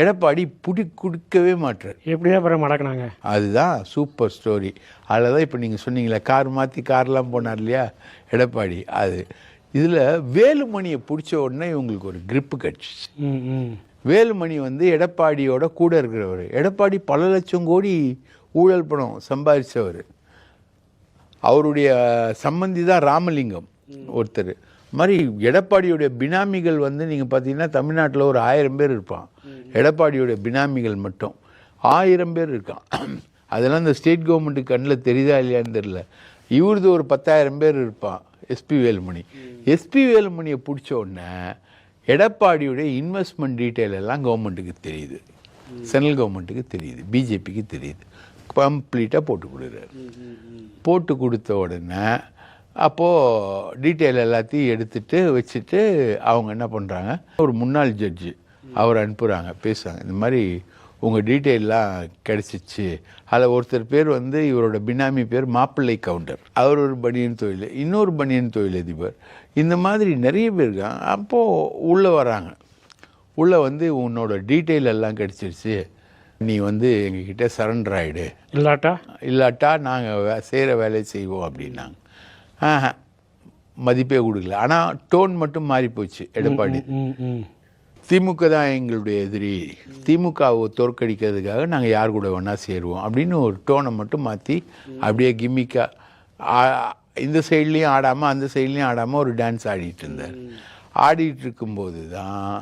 எடப்பாடி புடி கொடுக்கவே மாட்டார் எப்படிதான் அப்புறம் மடக்குனாங்க? அதுதான் சூப்பர் ஸ்டோரி அதில் தான் இப்போ நீங்கள் சொன்னீங்களே கார் மாற்றி கார்லாம் போனார் இல்லையா எடப்பாடி. அது இதில் வேலுமணியை பிடிச்ச உடனே இவங்களுக்கு ஒரு grip கிடச்சிச்சு. வேலுமணி வந்து எடப்பாடியோட கூட இருக்கிறவர். எடப்பாடி பல லட்சம் கோடி ஊழல் பணம் சம்பாதிச்சவர் அவருடைய சம்பந்தி தான் ராமலிங்கம் ஒருத்தர். மாதிரி எடப்பாடியுடைய பினாமிகள் வந்து நீங்கள் பார்த்தீங்கன்னா தமிழ்நாட்டில் ஒரு ஆயிரம் பேர் இருப்பான் எடப்பாடியுடைய பினாமிகள் மட்டும். ஆயிரம் பேர் இருக்கான். அதெல்லாம் இந்த ஸ்டேட் கவர்மெண்ட்டுக்கு கண்ணில் தெரியுதா இல்லையான்னு தெரில இவரது ஒரு பத்தாயிரம் பேர் இருப்பான் எஸ்பி வேலுமணி. எஸ்பி வேலுமணியை பிடிச்ச உடனே எடப்பாடியுடைய இன்வெஸ்ட்மெண்ட் டீட்டெயில் எல்லாம் கவர்மெண்ட்டுக்கு தெரியுது. சென்ட்ரல் கவர்மெண்ட்டுக்கு தெரியுது. பிஜேபிக்கு தெரியுது. கம்ப்ளீட்டாக போட்டு கொடுக்குறாரு. போட்டு கொடுத்த உடனே அப்போது டீட்டெயில் எல்லாத்தையும் எடுத்துகிட்டு வச்சுட்டு அவங்க என்ன பண்ணுறாங்க ஒரு முன்னாள் ஜட்ஜு அவர் அனுப்புகிறாங்க பேசுகிறாங்க இந்த மாதிரி உங்கள் டீட்டெயிலாம் கிடச்சிச்சு. அதில் ஒருத்தர் பேர் வந்து இவரோட பினாமி பேர் மாப்பிள்ளை கவுண்டர். அவர் ஒரு பனியன் தொழில் இன்னொரு பனியன் தொழிலதிபர். இந்த மாதிரி நிறைய பேர் இருக்காங்க. அப்போது உள்ளே வராங்க. உள்ளே வந்து உன்னோட டீட்டெயில் எல்லாம் கிடச்சிருச்சு. நீ வந்து எங்ககிட்ட சரண்டர் ஆகிடு இல்லாட்டா? இல்லாட்டா நாங்கள் செய்கிற வேலையை செய்வோம் அப்படின்னாங்க. ஆஹா மதிப்பே கொடுக்கல. ஆனால் டோன் மட்டும் மாறி போச்சு எடப்பாடி. திமுக தான் எங்களுடைய எதிரி. திமுகவை தோற்கடிக்கிறதுக்காக நாங்கள் யார் கூட வேணால் சேருவோம் அப்படின்னு ஒரு டோனை மட்டும் மாற்றி அப்படியே கிம்மிக்காக இந்த சைட்லேயும் ஆடாமல் அந்த சைட்லேயும் ஆடாமல் ஒரு டான்ஸ் ஆடிட்டு இருந்தார். ஆடிட்டு இருக்கும்போது தான்